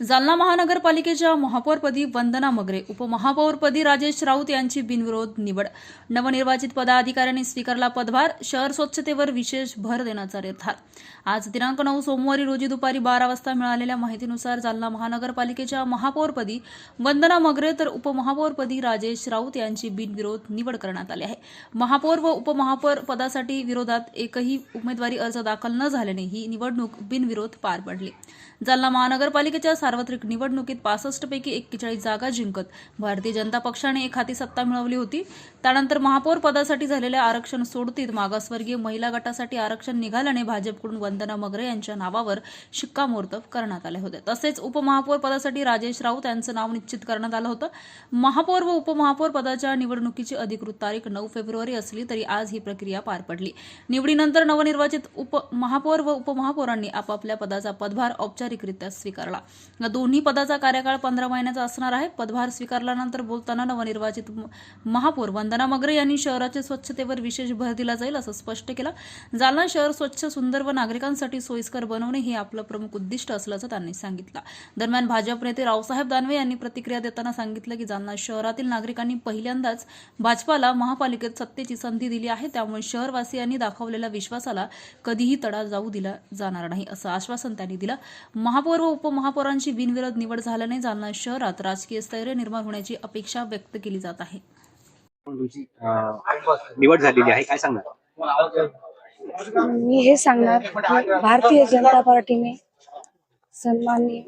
जालना महानगरपालिकेच्या महापौरपदी वंदना मगरे उपमहापौरपदी राजेश राऊत यांची बिनविरोध निवड. नवनिर्वाचित पदाधिकाऱ्यांनी स्वीकारला पदभार शहर स्वच्छतेवर विशेष भर देण्याचा निर्धार. आज दिनांक नऊ सोमवारी रोजी दुपारी बारा वाजता मिळालेल्या माहितीनुसार जालना महानगरपालिकेच्या महापौरपदी वंदना मगरे तर उपमहापौरपदी राजेश राऊत यांची बिनविरोध निवड करण्यात आली आहे. महापौर व उपमहापौर पदासाठी विरोधात एकही उमेदवारी अर्ज दाखल न झाल्याने ही निवडणूक बिनविरोध पार पडली. जालना महानगरपालिकेच्या सार्वत्रिक निवडणुकीत पासष्ट पैकी एक्केचाळीस जागा जिंकत. भारतीय जनता पक्षाने एक हाती सत्ता मिळवली होती. त्यानंतर महापौर पदासाठी झालेल्या आरक्षण सोडतीत मागासवर्गीय महिला गटासाठी आरक्षण निघाल्याने भाजपकडून वंदना मगरे यांच्या नावावर शिक्कामोर्तब करण्यात आले होते. तसेच उपमहापौर पदासाठी राजेश राऊत यांचं नाव निश्चित करण्यात आलं होतं. महापौर व उपमहापौर पदाच्या निवडणुकीची अधिकृत तारीख नऊ फेब्रुवारी असली तरी आज ही प्रक्रिया पार पडली. निवडीनंतर नवनिर्वाचित उप महापौर व उपमहापौरांनी आपापल्या पदाचा पदभार औपचारिकरित्या स्वीकारला. दोन्ही पदाचा कार्यकाळ पंधरा महिन्याचा असणार आहे. पदभार स्वीकारल्यानंतर बोलताना नवनिर्वाचित महापौर वंदना मगरे यांनी शहराच्या स्वच्छतेवर विशेष भर दिला जाईल असं स्पष्ट केलं. जालना शहर स्वच्छ सुंदर व नागरिकांसाठी सोयीस्कर बनवणे हे आपलं प्रमुख उद्दिष्ट असल्याचं त्यांनी सांगितलं. दरम्यान भाजप नेते रावसाहेब दानवे यांनी प्रतिक्रिया देताना सांगितलं की जालना शहरातील नागरिकांनी पहिल्यांदाच भाजपाला महापालिकेत सत्तेची संधी दिली आहे. त्यामुळे शहरवासियांनी दाखवलेल्या विश्वासाला कधीही तडा जाऊ दिला जाणार नाही असं आश्वासन त्यांनी दिलं. महापौर व उपमहापौरांची बिनविरोध निवड झाल्याने जालना शहरात राजकीय स्थैर्य निर्माण होण्याची अपेक्षा व्यक्त केली जात आहे. निवड झालेली आहे काय सांगणार? मी हे सांगणार भारतीय जनता पार्टीने सन्माननीय.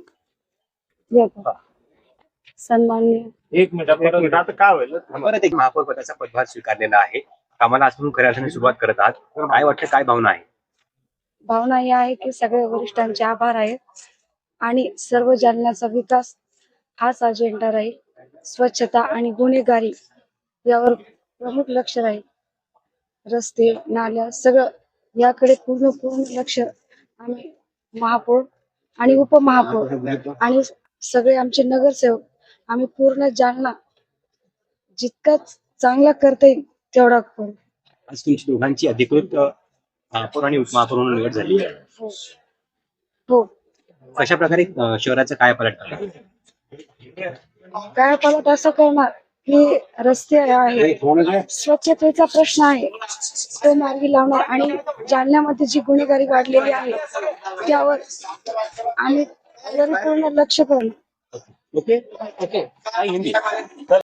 सन्माननीय एक मिनिट आता काय होईल? परत एक महापौर पदाचा पदभार स्वीकारलेला आहे. कामाला आजपासून खऱ्या अर्थाने सुरुवात करत आहात. काय वाटतं काय भावना आहे? भावना ही आहे की सगळ्या वरिष्ठांचे आभार आहेत. आणि सर्व जालन्याचा विकास हाच अजेंडा राहील. स्वच्छता आणि गुन्हेगारी यावर प्रमुख लक्ष राहील. रस्ते नाल्या सगळं याकडे पूर्ण पूर्ण लक्ष आम्ही महापौर आणि उपमहापौर आणि सगळे आमचे नगरसेवक आम्ही पूर्ण जालना जितका चांगला करता येईल तेवढा करू. आज तुमची दोघांची अधिकृत महापौर आणि उपमहापौर म्हणून निवड झाली हो. हो. कशा प्रकारे शहराचं काय पलट करणार? काय पालट असं करणार की रस्ते आहे स्वच्छतेचा प्रश्न आहे तो मार्गी लावणार आणि जालन्यामध्ये जी गुन्हेगारी वाढलेली आहे त्यावर आम्ही परिपूर्ण लक्ष करणार ओके ओके.